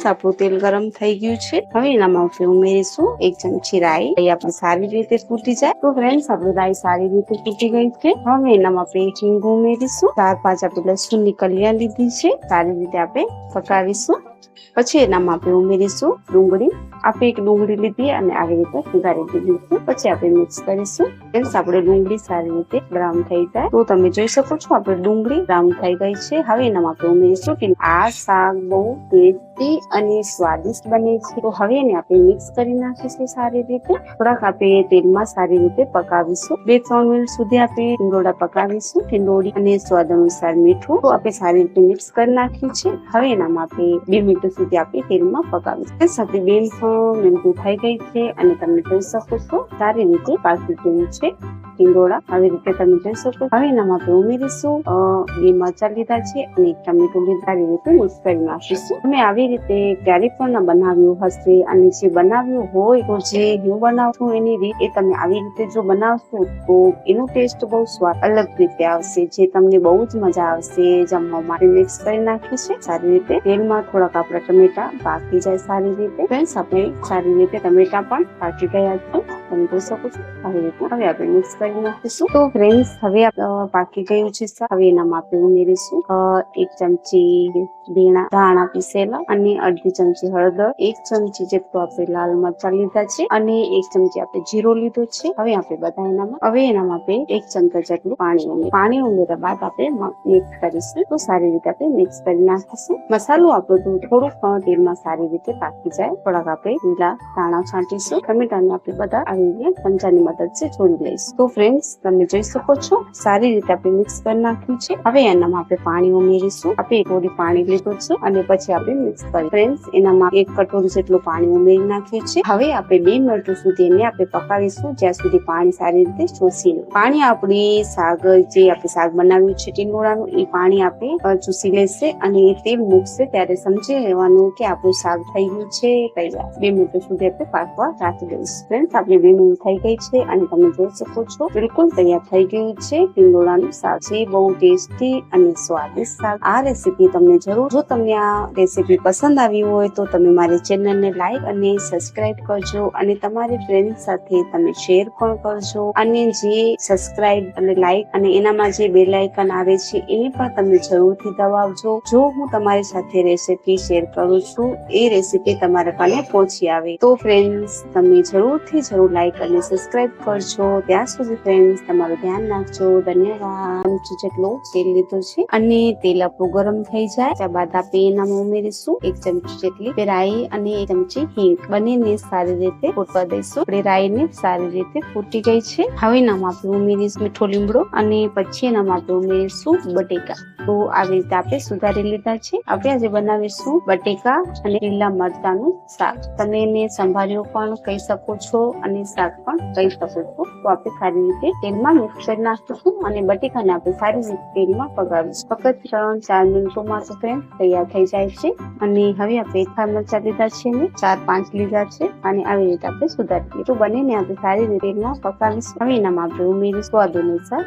Friends, આપણું તેલ ગરમ થઈ ગયું છે. હવે એનામાં આપણે ઉમેરીશું એક ચમચી રાઈ. એ આપણે સારી રીતે ફૂટી જાય. તો ફ્રેન્ડ્સ, આપણે રાઈ સારી રીતે ફૂટી ગઈ છે. હવે એનામાં આપણે હિંગ ઉમેરીશું. ચાર પાંચ આપણે લસણની કલિયા લીધી છે. સારી રીતે આપણે પકાવીશું. પછી એનામાં આપણે ઉમેરીશું ડુંગળી. આપણે એક ડુંગળી લીધી અને આવી રીતે સુધારી દીધી પછી આપણે મિક્સ કરીશું. ફ્રેન્ડ્સ આપણે ડુંગળી સારી રીતે બ્રાઉન થઈ જાય. તો તમે જોઈ શકો છો, આપણે ડુંગળી બ્રાઉન થઈ ગઈ છે. હવે એનામાં આપણે ઉમેરીશું કે આ શાક બહુ ટેસ્ટી અને સ્વાદિષ્ટ બને છે. તો હવે એને આપણે મિક્સ કરી નાખીશું સારી રીતે. થોડાક આપણે તેલમાં સારી રીતે પકાવીશું. બે ત્રણ મિનિટ સુધી આપણે ટીંડોળા પકાવીશું. ટીંડોળી અને સ્વાદ અનુસાર મીઠું. તો આપણે સારી રીતે મિક્સ કરી નાખ્યું છે. હવે એનામાં આપણે બે મિનિટ સુધી આપણે તેલમાં પકાવીશું સાથે બે મિનિટ થઈ ગઈ છે અને તમે જોઈ શકો છો સારી રીતે પાકી ગયું છે. ટીંડોળા આવી રીતે તમે જોઈ શકો. હવે એનામાં આપણે ઉમેરીશું. બે મરચા લીધા છે અને એક ટમેટું લીધા. આવી રીતે મિક્સ કરી નાખીશું. તમે આવી રીતે ક્યારે પણ બનાવ્યું હશે અને જે બનાવ્યું હોય તો જે હું બનાવું એની રીત એ તમે આવી રીતે જો બનાવશો તો એનો ટેસ્ટ બહુ સ્વાદ અલગ રીતે આવશે. જે તમને બહુ જ મજા આવશે, જમવા માટે મિક્સ કરી નાખ્યું સારી રીતે તેલમાં થોડાક આપણા ટમેટા પાકી જાય સારી રીતે. ફ્રેન્ડ્સ આપણે સારી રીતે ટમેટા પણ પાકી ગયા છે. તમે શકો છો આવી રીતના હવે આપણે મિક્સ કરી નાખીશું તો ફ્રેન્ડ્સ હવે પાકી ગયું છે હવે એનામાં આપણે ઉમેરીશું એક ચમચી ભીણા ધાણા પીસેલા અને અડધી ચમચી હળદર એક ચમચી જેટલું આપણે લાલ મરચાં લીધા છે અને એક ચમચી આપણે જીરો લીધો છે હવે આપણે બધા એનામાં હવે એનામાં આપણે એક ચમચા જેટલું પાણી ઉમેર પાણી ઉમેર્યા બાદ આપણે મિક્સ કરીશું તો સારી રીતે આપણે મિક્સ કરી નાખીશું મસાલો આપણો થોડુંક તેલમાં સારી રીતે પાકી જાય થોડાક આપણે લીલા ધાણા છાંટીશું ટમેટાને આપણે બધા પંજાની ચમચાની મદદથી છોડી લઈશું. તો ફ્રેન્ડ્સ તમે જોઈ શકો છો, સારી રીતે આપણે મિક્સ કરી નાખ્યું છે. હવે એનામાં આપણે પાણી ઉમેરીશું. આપણે એક થોડી પાણી લીધું છે અને પછી આપણે મિક્સ કરી. ફ્રેન્ડ્સ એનામાં એક કટોરી જેટલું પાણી ઉમેરી નાખ્યું છે. હવે આપણે બે મિનિટ સુધી એને આપણે પકાવીશું, જ્યાં સુધી પાણી સારી રીતે શોષી લે પાણી આપણી શાક જે આપણે શાક બનાવ્યું છે, ટીંડોળાનું, એ પાણી આપણે ચૂસી લેશે અને તેલ મૂકશે ત્યારે સમજી લેવાનું કે આપણું શાક થઈ ગયું છે તૈયાર બે મિનિટ સુધી આપણે પાકવા રાખી દઈશું. ફ્રેન્ડ આપણી બે થઈ ગઈ છે અને તમે જોઈ શકો છો, બિલકુલ તૈયાર થઈ ગયું છે. ટીંડોળાનું શાક છે બહુ ટેસ્ટી અને સ્વાદિષ્ટ શાક. આ રેસીપી તમને જરૂર, જો તમને આ રેસીપી પસંદ આવી હોય તો તમે મારી ચેનલને લાઈક અને સબસ્ક્રાઇબ કરજો અને તમારી ફ્રેન્ડ સાથે તમે શેર પણ કરજો. અને જે સબસ્ક્રાઇબ અને લાઈક અને એનામાં જે બેલ આઇકન આવે છે એને પણ તમે જરૂરથી દબાવજો. જો હું તમારી સાથે રેસીપી શેર કરું છું, એ રેસીપી તમારા કાને પહોંચી આવે. તો ફ્રેન્ડ્સ, તમે જરૂરથી જરૂર લાઈક અને સબસ્ક્રાઇબ કરજો. ત્યાં સુધી ફ્રેન્ડ્સ તમારું ધ્યાન રાખજો. ધન્યવાદ. જેટલું તેલ લીધો છે અને તેલ આપણું ગરમ થઈ જાય. ત્યારબાદ આપણે એનામાં ઉમેરીશું એક ચમચી જેટલી રાઈ અને એક ચમચી હિંગ. બંનેને સારી રીતે ફૂટવા દઈશું. આપણે રાઈને સારી રીતે ફૂટી ગઈ છે. હવે નામ આપણે ઉમેરીશું મીઠો લીમડો અને પછી નામ આપણે ઉમેરીશું બટેકા. તો આવી રીતે આપણે સુધારી લીધા છે. આપણે આજે બનાવીશું બટેકા અને લીલા મરચાંનું શાક. તમે એને સંભાળ્યું પણ કહી શકો છો અને શાક પણ કહી શકો છો. તો આપણે સારી રીતે તેલમાં મિક્સ કરી નાખીશું અને બટેકાને આપણે સારી રીતે તેલમાં પગાવીશું ફક્ત ત્રણ, ચાર મિનિટોમાં તો ફ્રેન્ડ તૈયાર થઈ જાય છે. અને હવે આપણે એથા મરચાં લીધા છે ને ચાર, પાંચ લીધા છે અને આવી રીતે આપણે સુધારી તો બંનેને આપણે સારી રીતે તેલમાં પકાવીશું. હવે એનામાં આપણે ઉમેરીશું સ્વાદ અનુસાર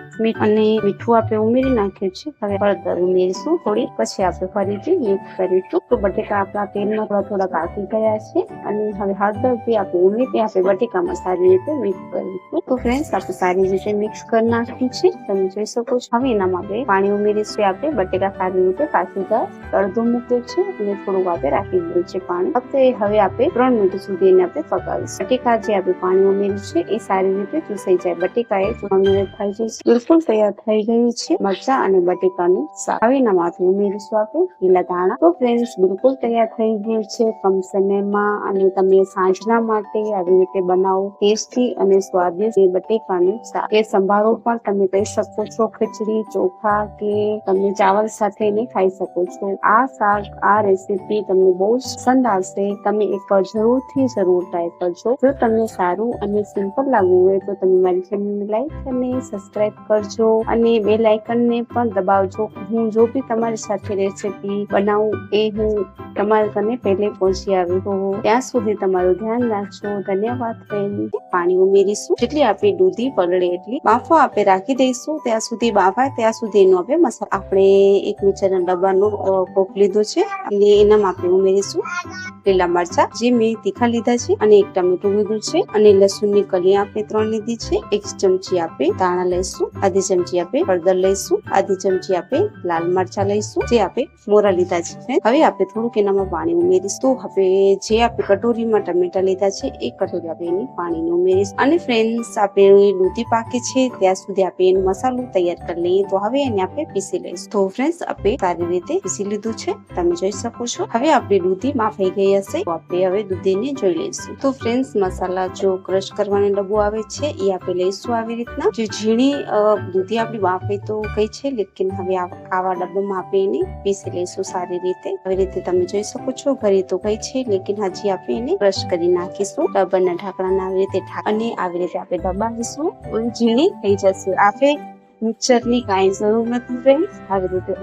અને મીઠું આપણે ઉમેરી નાખ્યું છે. હવે હળદર ઉમેરીશું થોડી પછી આપણે ફરીથી મિક્સ કરીશું. તો બટેકા આપણા તેલમાં થોડા થોડા ગયા છે. અને હવે હળદરથી આપણે ઉમેરી આપણે બટેકામાં સારી રીતે મિક્સ કરીશું. તો ફ્રેન્ડ્સ આપણે સારી રીતે મિક્સ કરી નાખ્યું છે. તમે જોઈ શકો છો. હવે એનામાં આપણે પાણી ઉમેરીશું આપણે. બટેકા સારી રીતે પાકી જાય અડધો મૂક્યો છે અને થોડુંક આપણે રાખી દીધું છે પાણી. ફક્ત એ હવે આપણે ત્રણ મિનિટ સુધી એને આપણે પકાવીશું. બટેકા જે આપણે પાણી ઉમેર્યું છે, એ સારી રીતે ચૂસાઈ જાય. બટેકા એ ચૂસવાનું થઈ જશે. બિલકુલ તૈયાર થઈ ગયું છે મરચા અને બટેકાનું શાક હવે એના આપણે લીલા ધાણા. તો ફ્રેન્ડ્સ બિલકુલ તૈયાર થઈ ગયું છે. કમ સમયમાં અને તમે સાંજના માટે આવી રીતે બનાવો. ટેસ્ટી અને સ્વાદિષ્ટ એ બટેકાનું શાક. એ સંભારો પણ તમે કહી શકો છો ખીચડી, ચોખા કે તમે ચાવલ સાથે ને ખાઈ શકો છો. આ શાક, આ રેસીપી તમને બહુ પસંદ આવશે. તમે એક વાર જરૂરથી જરૂર ટ્રાય કરજો. જો તમને સારું અને સિમ્પલ લાગવું હોય તો તમે મારી ચેનલને લાઈક અને સબસ્ક્રાઇબ કરજો. અને બે લાઇકનને પણ દબાવજો. હું જો બી તમારી સાથે રેસીપી બનાવું એ હું તમારા ઘરે પહેલે પહોંચી આવી તો ત્યાં સુધી તમારું ધ્યાન રાખજો. ધન્યવાદ ફ્રેન્ડ પાણી ઉમેરીશું. જેટલી આપણી દૂધી પલળે એટલી બાફો આપણે રાખી દઈશું. ત્યાં સુધી બાફાય. ત્યાં સુધી એનો આપણે મસાલો આપણે એક મિક્સરના ડબ્બાનો કોક લીધો છે. અને એનામાં આપણે ઉમેરીશું. લીલા મરચા. જે મેં તીખા લીધા છે અને એક ટમેટું લીધું છે. અને લસણની કલી આપણે ત્રણ લીધી છે. એક ચમચી આપણે ધાણા લઈશું. આધી ચમચી આપણે હળદર લઈશું. આધી ચમચી આપણે લાલ મરચા લઈશું, જે આપણે મોરા લીધા છે. હવે આપણે થોડુંક એનામાં પાણી ઉમેરીશું. તો હવે જે આપણે કટોરીમાં ટમેટા લીધા છે, એ કટોરી આપણે એની પાણીને ઉમેરીશું. અને ફ્રેન્ડ્સ આપણે દૂધી પાકે છે, ત્યાં સુધી આપણે એનો મસાલો તૈયાર કરી લઈએ. તો હવે એને આપણે પીસી લઈશું. તો ફ્રેન્ડ્સ આપણે સારી રીતે પીસી લીધું છે. તમે જોઈ શકો છો. હવે આપણી દૂધી માફાઈ ગઈ હશે. તો આપણે હવે દૂધીને જોઈ લઈશું. તો ફ્રેન્ડ્સ મસાલા જો ક્રશ કરવાનો ડબ્બો આવે છે, એ આપણે લઈશું આવી રીતના. જે ઝીણી દૂધી આપણી બાફે તો કઈ છે, લેકિન હવે આ- આવા ડબ્બામાં આપણે એને પીસી લઈશું સારી રીતે. આવી રીતે તમે જોઈ શકો છો, ઘરે તો ગઈ છે, લેકિન હજી આપણે એને ક્રશ કરી નાખીશું. ડબ્બાના ઢાંકણાને આવી રીતે અને આવી રીતે આપણે દબાવીશું. ઝીણી થઈ જશે. આપણે મિક્સરની કાંઈ જરૂર નથી ફ્રેન્ડ્સ આવી રીતે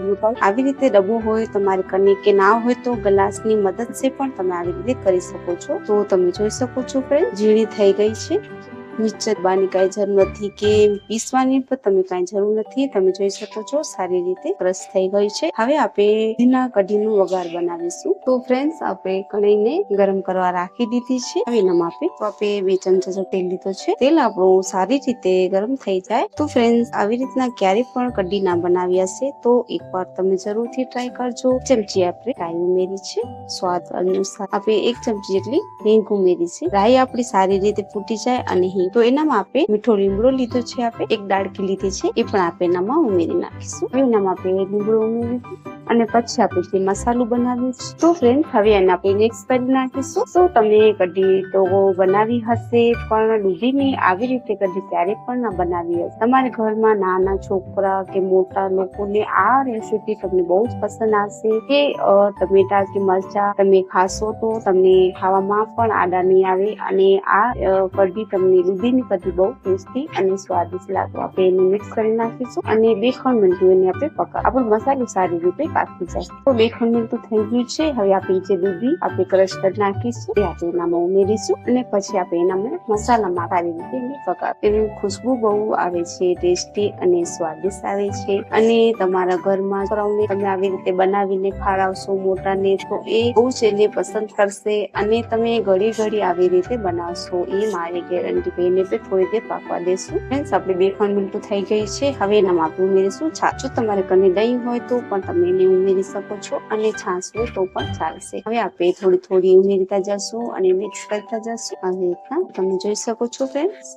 આવી રીતે ડબ્બો હોય, તમારે કને કે ના હોય તો ગ્લાસની મદદથી પણ તમે આવી રીતે કરી શકો છો. તો તમે જોઈ શકો છો ફ્રેન્ડ ઝીણી થઈ ગઈ છે. બાની કાંઈ જરૂર નથી કે પીસવાની પણ તમે કાંઈ જરૂર નથી. તમે જોઈ શકો છો, સારી રીતે ક્રશ થઈ ગઈ છે. હવે આપણે ધીના કઢીનું વઘાર બનાવીશું. તો ફ્રેન્ડ્સ આપણે કઢાઈને ગરમ કરવા રાખી દીધી છે. હવે એનામાં આપણે તો આપણે બે ચમચા જેટલું તેલ લીધો છે. તેલ આપણું સારી રીતે ગરમ થઈ જાય. તો ફ્રેન્ડ્સ આવી રીતના ક્યારે પણ કઢી ના બનાવી હશે તો એકવાર તમે જરૂરથી ટ્રાય કરજો. ચમચી આપણે રાઈ ઉમેરી છે. સ્વાદ અનુસાર આપણે એક ચમચી જેટલી હિંગ ઉમેરી છે. રાઈ આપણી સારી રીતે ફૂટી જાય અને હિંગ તો એનામાં આપણે મીઠો લીમડો લીધો છે આપણે એક ડાળકી લીધી છે, એ પણ આપણે એનામાં ઉમેરી નાખીશું. એનામાં આપણે લીમડો ઉમેરીશું. અને પછી આપણે જે મસાલો બનાવ્યું છે તો ફ્રેન્ડ હવે એને આપણે મિક્સ કરી નાખીશું. તો તમે કઢી તો બનાવી હશે, પણ દૂધીની આવી રીતે કઢી ક્યારે પણ ના બનાવી હશે. તમારા ઘરમાં નાના છોકરા કે મોટા લોકોને આ રેસીપી તમને બહુ જ પસંદ આવશે કે ટમેટા કે મરચા તમે ખાશો તો તમને ખાવામાં પણ આડા નહીં આવે અને આ કઢી તમને દૂધીની કઢી બહુ ટેસ્ટી અને સ્વાદિષ્ટ લાગે. આપણે એને મિક્સ કરી નાખીશું અને બે ત્રણ મિનિટ એને આપણે પકા, આપણો મસાલો સારી રીતે પાકી જાય. તો બે ખંડ તો થઈ ગયું છે. હવે આપણે જે દૂધી આપણે ક્રશ કરી નાખીશું. એ આપણે એનામાં ઉમેરીશું અને પછી આપણે એનામાં મસાલામાં સારી રીતે એને પકા એની ખુશ્બુ બહુ આવે છે, ટેસ્ટી અને સ્વાદિષ્ટ આવે છે. અને તમારા ઘરમાં છોકરાઓને તમે આવી રીતે બનાવીને ખવડાવશો મોટાને, તો એ બહુ જ એને પસંદ કરશે અને તમે ઘડી ઘડી આવી રીતે બનાવશો. એ મારી ગેરંટી એને પણ થોડી દેર પાકવા દેશું. ફ્રેન્ડ્સ, આપણે બે ખંડ મિનિટ થઈ ગઈ છે. હવે એનામાં આપણે ઉમેરીશું છાછું તમારે કને દહીં હોય તો પણ તમે એને ઉમેરી શકો છો અને છાશ તો પણ ચાલશે. હવે આપણે થોડી થોડી ઉમેરતા જશું અને મિક્સ કરતા જશું. આવી રીતના તમે જોઈ શકો છો ફ્રેન્ડ્સ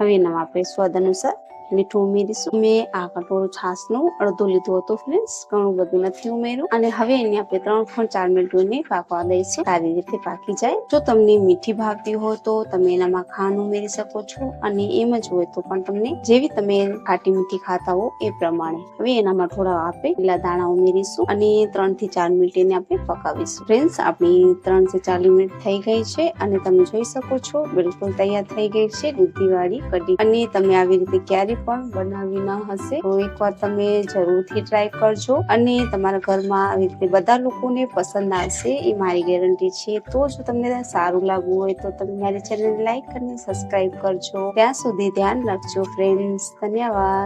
હવે એનામાં આપણે સ્વાદ અનુસાર મીઠું ઉમેરીશું. મેં આ કટોરો છાશનો અડધો લીધું હતું ફ્રેન્ડ્સ ઘણું બધું નથી ઉમેર્યું. અને હવે એને આપણે ત્રણ ખંડ ચાર મિનિટ પાકવા દઈશું. સારી રીતે પાકી જાય. જો તમને મીઠી ભાવતી હોય તો તમે એનામાં ખાંડ ઉમેરી શકો છો અને એમ જ હોય તો પણ તમને જેવી તમે ખાટી મીઠી ખાતા હો એ પ્રમાણે. હવે એનામાં થોડા આપણે લીલા દાણા ઉમેરીશું અને ત્રણથી ચાર મિનિટ એને આપણે પકાવીશું. ફ્રેન્ડ્સ આપણી ત્રણથી ચાર મિનિટ થઈ ગઈ છે અને તમે જોઈ શકો છો, બિલકુલ તૈયાર થઈ ગઈ છે દૂધી વાળી કઢી. અને તમે આવી રીતે ક્યારે પણ બનાવી ન હશે. તો એકવાર તમે જરૂરથી ટ્રાય કરજો અને તમારા ઘરમાં આવી રીતે બધા લોકોને પસંદ આવશે, એ મારી ગેરંટી છે. તો જો તમને સારું લાગવું હોય તો તમે મારી ચેનલ લાઈક અને સબસ્ક્રાઈબ કરજો. ત્યાં સુધી ધ્યાન રાખજો ફ્રેન્ડ્સ ધન્યવાદ.